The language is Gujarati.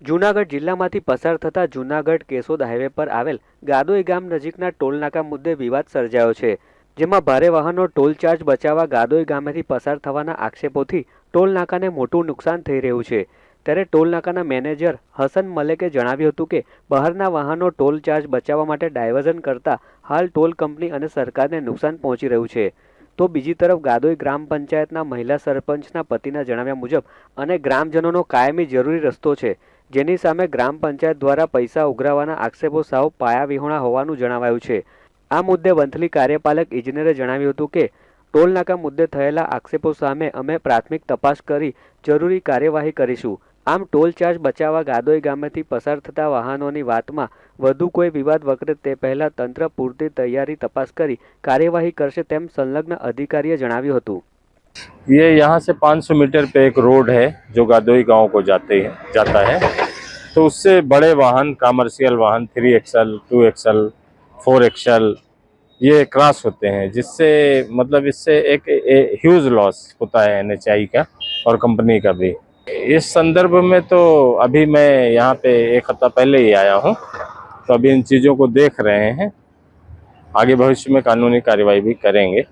જૂનાગઢ જિલ્લામાંથી પસાર થતા જૂનાગઢ કેશોદ હાઈવે પર આવેલ ગાદોઈ ગામ નજીકના ટોલનાકા મુદ્દે વિવાદ સર્જાયો છે, જેમાં ભારે વાહનો ટોલ ચાર્જ બચાવવા ગાદોઈ ગામેથી પસાર થવાના આક્ષેપોથી ટોલ નાકાને મોટું નુકસાન થઈ રહ્યું છે. ત્યારે ટોલ નાકાના મેનેજર હસન મલેકે જણાવ્યું હતું કે, બહારના વાહનો ટોલ ચાર્જ બચાવવા માટે ડાયવર્ઝન કરતા હાલ ટોલ કંપની અને સરકારને નુકસાન પહોંચી રહ્યું છે. તો બીજી તરફ ગાદોઈ ગ્રામ પંચાયતના મહિલા સરપંચના પતિના જણાવ્યા મુજબ, અને ગ્રામજનોનો કાયમી જરૂરી રસ્તો છે. જેની સામે ગ્રામ પંચાયત દ્વારા પૈસા ઉઘરાવવાના આક્ષેપો સાવ પાયાવિહોણા હોવાનું જણાવાયું છે આ મુદ્દે વંથલી કાર્યપાલક ઇજનેરે જણાવ્યું હતું કે ટોલ નાકા મુદ્દે થયેલા આક્ષેપો સામે અમે પ્રાથમિક તપાસ કરી જરૂરી કાર્યવાહી કરીશું આમ ટોલ ચાર્જ બચાવવા ગાદોઈ ગામેથી પસાર થતા વાહનોની વાતમાં વધુ કોઈ વિવાદ વકરે તે પહેલા તંત્ર પૂરતી તૈયારી તપાસ કરી કાર્યવાહી કરશે તેમ સંલગ્ન અધિકારીએ જણાવ્યું હતું ये यहाँ से 500 मीटर पे एक रोड है जो गादोई गांव को जाते हैं जाता है तो उससे बड़े वाहन कमर्शियल वाहन three axle two axle four axle ये क्रॉस होते हैं, जिससे मतलब इससे एक ह्यूज लॉस होता है एनएचआई का और कंपनी का भी। इस संदर्भ में तो अभी मैं यहाँ पे एक हफ़्ता पहले ही आया हूँ तो अभी इन चीज़ों को देख रहे हैं। आगे भविष्य में कानूनी कार्रवाई भी करेंगे।